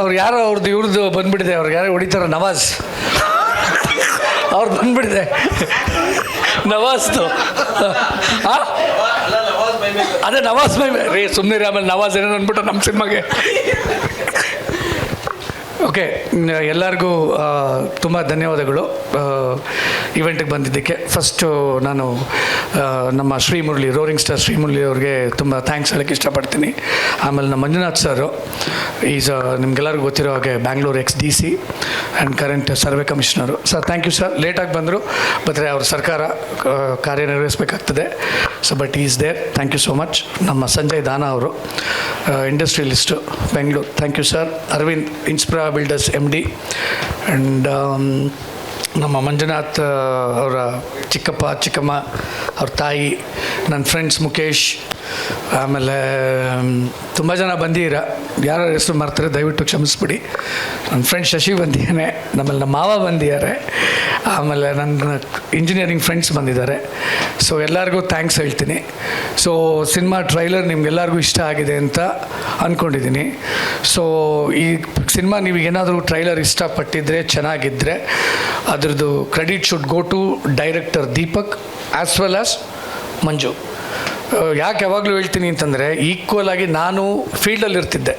ಅವ್ರು ಯಾರೋ ಅವ್ರದ್ದು ಇವ್ರದ್ದು ಬಂದ್ಬಿಟ್ಟಿದೆ ಅವ್ರಿಗೆ ಯಾರೋ ಹೊಡಿತಾರ ನವಾಜ್. ಅವ್ರು ಬಂದ್ಬಿಟ್ಟಿದೆ. ನವಾಜ್ದು? ಅದೇ ನವಾಜ್ ಮೈ ರೀ ಸುಮ್ಮನೆ ಆಮೇಲೆ ನವಾಜ್ ಏನೇನು ಅಂದ್ಬಿಟ್ಟು ನಮ್ಮ ಸಿನಿಮಾಗೆ. ಓಕೆ ಎಲ್ಲರಿಗೂ ತುಂಬ ಧನ್ಯವಾದಗಳು. ಇವೆಂಟಿಗೆ ಬಂದಿದ್ದಕ್ಕೆ. ಫಸ್ಟು ನಾನು ನಮ್ಮ ಶ್ರೀ ಮುರಳಿ ರೋರಿಂಗ್ ಸ್ಟಾರ್ ಶ್ರೀ ಮುರಳಿ ಅವ್ರಿಗೆ ತುಂಬ ಥ್ಯಾಂಕ್ಸ್ ಹೇಳೋಕ್ಕೆ ಇಷ್ಟಪಡ್ತೀನಿ. ಆಮೇಲೆ ನಮ್ಮ ಮಂಜುನಾಥ್ ಸರು ಈಸ್ ನಿಮ್ಗೆಲ್ಲರಿಗೂ ಗೊತ್ತಿರೋ ಹಾಗೆ Bangalore ex D C and current survey commissioner sir thank you sir ಲೇಟಾಗಿ ಬಂದರು ಬಟ್ರೆ ಅವ್ರ ಸರ್ಕಾರ ಕಾರ್ಯನಿರ್ವಹಿಸಬೇಕಾಗ್ತದೆ. So but is there thank you so much ನಮ್ಮ ಸಂಜಯ್ ದಾನ ಅವರು industrialist Bengaluru thank you sir Aravind infra builders M D and ನಮ್ಮ ಮಂಜುನಾಥ್ ಅವರ ಚಿಕ್ಕಪ್ಪ, ಚಿಕ್ಕಮ್ಮ, ಅವ್ರ ತಾಯಿ, ನನ್ನ ಫ್ರೆಂಡ್ಸ್ ಮುಖೇಶ್ ಆಮೇಲೆ ತುಂಬ ಜನ ಬಂದಿರ ಯಾರ ಹೆಸರು ಮಾಡ್ತಾರೆ ದಯವಿಟ್ಟು ಕ್ಷಮಿಸ್ಬಿಡಿ. ನನ್ನ ಫ್ರೆಂಡ್ ಶಶಿ ಬಂದಿದ್ದಾನೆ, ನಮ್ಮಲ್ಲಿ ನಮ್ಮ ಮಾವ ಬಂದಿದ್ದಾರೆ. ಆಮೇಲೆ ನನ್ನ ಇಂಜಿನಿಯರಿಂಗ್ ಫ್ರೆಂಡ್ಸ್ ಬಂದಿದ್ದಾರೆ. ಸೊ ಎಲ್ಲರಿಗೂ ಥ್ಯಾಂಕ್ಸ್ ಹೇಳ್ತೀನಿ. ಸೊ ಸಿನಿಮಾ ಟ್ರೈಲರ್ ನಿಮ್ಗೆಲ್ಲರಿಗೂ ಇಷ್ಟ ಆಗಿದೆ ಅಂತ ಅಂದ್ಕೊಂಡಿದ್ದೀನಿ ಸೊ ಈ ಸಿನಿಮಾ ನೀವು ಏನಾದರೂ ಟ್ರೈಲರ್ ಇಷ್ಟಪಟ್ಟಿದ್ರೆ ಚೆನ್ನಾಗಿದ್ದರೆ ಅದ್ರದ್ದು credit should go to director Deepak as well as Manju ಯಾಕೆ ಯಾವಾಗಲೂ ಹೇಳ್ತೀನಿ ಅಂತಂದರೆ ಈಕ್ವಲ್ ಆಗಿ ನಾನು ಫೀಲ್ಡಲ್ಲಿ ಇರ್ತಿದ್ದೆ.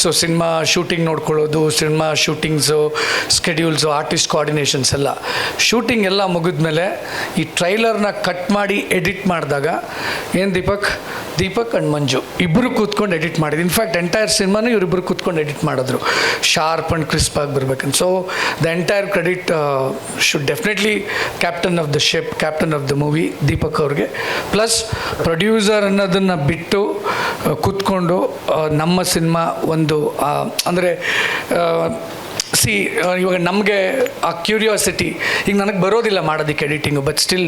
ಸೊ ಸಿನಿಮಾ ಶೂಟಿಂಗ್ ನೋಡ್ಕೊಳ್ಳೋದು cinema shootings schedules artist coordinations ಎಲ್ಲ. ಶೂಟಿಂಗ್ ಎಲ್ಲ ಮುಗಿದ್ಮೇಲೆ ಈ ಟ್ರೈಲರ್ನ ಕಟ್ ಮಾಡಿ ಎಡಿಟ್ ಮಾಡಿದಾಗ ಏನು ದೀಪಕ್? ದೀಪಕ್ ಆ್ಯಂಡ್ ಮಂಜು ಇಬ್ಬರು ಕೂತ್ಕೊಂಡು ಎಡಿಟ್ ಮಾಡಿದ್ರು. ಇನ್ಫ್ಯಾಕ್ಟ್ ಎಂಟೈರ್ ಸಿನಿಮಾನು ಇವರಿಬ್ಬರು ಕೂತ್ಕೊಂಡು ಎಡಿಟ್ ಮಾಡಿದ್ರು. ಶಾರ್ಪ್ ಆ್ಯಂಡ್ ಕ್ರಿಸ್ಪ್ ಆಗಿ ಬರ್ಬೇಕಂತ. So the entire credit should definitely captain of the ship captain of the movie Deepak ಅವ್ರಿಗೆ. ಪ್ಲಸ್ ಪ್ರೊಡ್ಯೂಸರ್ ಅನ್ನೋದನ್ನು ಬಿಟ್ಟು ಕೂತ್ಕೊಂಡು ನಮ್ಮ ಸಿನಿಮಾ ಒಂದು ಅಂದರೆ ಸಿ ಇವಾಗ ನಮಗೆ ಆ ಕ್ಯೂರಿಯಾಸಿಟಿ ಈಗ ನನಗೆ ಬರೋದಿಲ್ಲ ಮಾಡೋದಕ್ಕೆ ಎಡಿಟಿಂಗು ಬಟ್ ಸ್ಟಿಲ್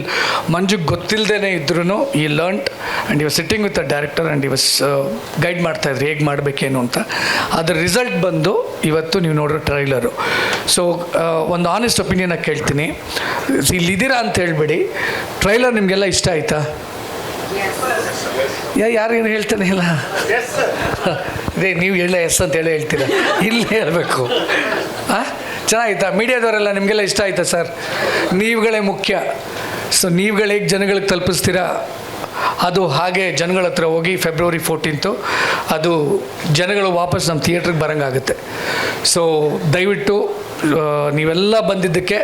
ಮಂಜುಗೆ ಗೊತ್ತಿಲ್ಲದೇ ಇದ್ರೂ ಈ ಲರ್ನ್ಟ್ ಆ್ಯಂಡ್ ಇವಾಗ sitting with a director and ಇವಸ್ guide ಮಾಡ್ತಾಯಿದ್ರು ಹೇಗೆ ಮಾಡಬೇಕೇನು ಅಂತ. ಅದರ ರಿಸಲ್ಟ್ ಬಂದು ಇವತ್ತು ನೀವು ನೋಡಿರೋ ಟ್ರೈಲರು ಸೊ ಒಂದು ಆನೆಸ್ಟ್ ಒಪಿನಿಯನಾಗಿ ಕೇಳ್ತೀನಿ. ಇಲ್ಲಿದ್ದೀರಾ ಅಂತ ಹೇಳ್ಬೇಡಿ. ಟ್ರೈಲರ್ ನಿಮಗೆಲ್ಲ ಇಷ್ಟ ಆಯ್ತಾ? ಯಾರು ಏನು ಹೇಳ್ತಾನೆ ಇಲ್ಲ? ಅದೇ, ನೀವು ಹೇಳ, ಎಸ್ ಅಂತ ಹೇಳಿ ಹೇಳ್ತೀರಾ? ಇಲ್ಲಿ ಹೇಳಬೇಕು ಹಾಂ ಚೆನ್ನಾಗಿತ್ತಾ? ಮೀಡಿಯಾದವರೆಲ್ಲ ನಿಮಗೆಲ್ಲ ಇಷ್ಟ ಆಯ್ತಾ ಸರ್? ನೀವುಗಳೇ ಮುಖ್ಯ. ಸೊ ನೀವುಗಳೇ ಜನಗಳಿಗೆ ತಲುಪಿಸ್ತೀರಾ? ಅದು ಹಾಗೆ ಜನಗಳ ಹತ್ರ ಹೋಗಿ ಫೆಬ್ರವರಿ ಫೋರ್ಟೀನ್ತು ಅದು ಜನಗಳು ವಾಪಸ್ ನಮ್ಮ ಥಿಯೇಟ್ರಿಗೆ ಬರೋಂಗಾಗುತ್ತೆ. ಸೊ ದಯವಿಟ್ಟು ನೀವೆಲ್ಲ ಬಂದಿದ್ದಕ್ಕೆ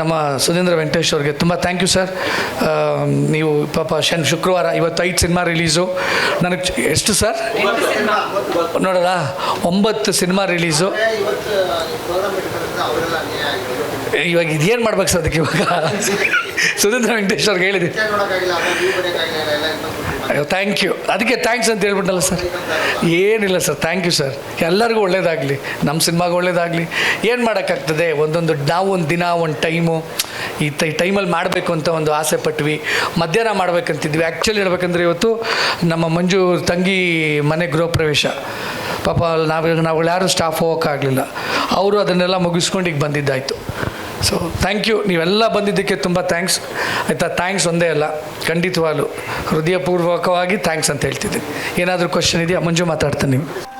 ನಮ್ಮ ಸುಧೀಂದ್ರ ವೆಂಕಟೇಶ್ ಅವ್ರಿಗೆ ತುಂಬ ಥ್ಯಾಂಕ್ ಯು ಸರ್ ನೀವು ಪಾಪ ಶನ್ ಶುಕ್ರವಾರ ಇವತ್ತು ಐದು ಸಿನಿಮಾ ರಿಲೀಸು ನನಗೆ ಎಷ್ಟು ಸರ್ ನೋಡೋಣ ಒಂಬತ್ತು. ಸಿನಿಮಾ ರಿಲೀಸು ಇವಾಗ ಇದೇನು ಮಾಡ್ಬೇಕು ಸರ್ ಅದಕ್ಕೆ ಇವಾಗ? ಸುಧೀಂದ್ರ ವೆಂಕಟೇಶ್ ಅವ್ರಿಗೆ ಇನ್ನೊಂದು ಅಯ್ಯೋ ಥ್ಯಾಂಕ್ ಯು ಅದಕ್ಕೆ ಥ್ಯಾಂಕ್ಸ್ ಅಂತ ಹೇಳ್ಬಿಟ್ಟಲ್ಲ ಸರ್. ಏನಿಲ್ಲ ಸರ್ ಥ್ಯಾಂಕ್ ಯು ಸರ್ ಎಲ್ಲರಿಗೂ ಒಳ್ಳೇದಾಗಲಿ. ನಮ್ಮ ಸಿನಿಮಾಗೆ ಒಳ್ಳೇದಾಗಲಿ. ಏನು ಮಾಡೋಕ್ಕಾಗ್ತದೆ? ಒಂದೊಂದು, ನಾವು ಒಂದು ದಿನ, ಒಂದು ಟೈಮು ಈ ತೈ ಟೈಮಲ್ಲಿ ಮಾಡಬೇಕು ಅಂತ ಒಂದು ಆಸೆ ಪಟ್ವಿ. ಮಧ್ಯಾಹ್ನ ಮಾಡ್ಬೇಕಂತಿದ್ವಿ. ಆ್ಯಕ್ಚುಲಿ ಹೇಳ್ಬೇಕಂದ್ರೆ ಇವತ್ತು ನಮ್ಮ ಮಂಜು ತಂಗಿ ಮನೆ ಗೃಹ ಪ್ರವೇಶ ಪಾಪ ನಾವು ನಾವುಗಳು ಯಾರೂ ಸ್ಟಾಫ್ ಹೋಗೋಕ್ಕಾಗಲಿಲ್ಲ. ಅವರು ಅದನ್ನೆಲ್ಲ ಮುಗಿಸ್ಕೊಂಡು ಈಗ ಬಂದಿದ್ದಾಯಿತು. ಸೊ ಥ್ಯಾಂಕ್ ಯು ನೀವೆಲ್ಲ ಬಂದಿದ್ದಕ್ಕೆ ತುಂಬ ಥ್ಯಾಂಕ್ಸ್ ಆಯಿತಾ? ಥ್ಯಾಂಕ್ಸ್ ಒಂದೇ ಅಲ್ಲ. ಖಂಡಿತವಾಗಲೂ. ಹೃದಯಪೂರ್ವಕವಾಗಿ ಥ್ಯಾಂಕ್ಸ್ ಅಂತ ಹೇಳ್ತಿದ್ದೀನಿ. ಏನಾದರೂ ಕ್ವಶನ್ ಇದೆಯಾ? ಮಂಜು ಮಾತಾಡ್ತೀನಿ. ನೀವು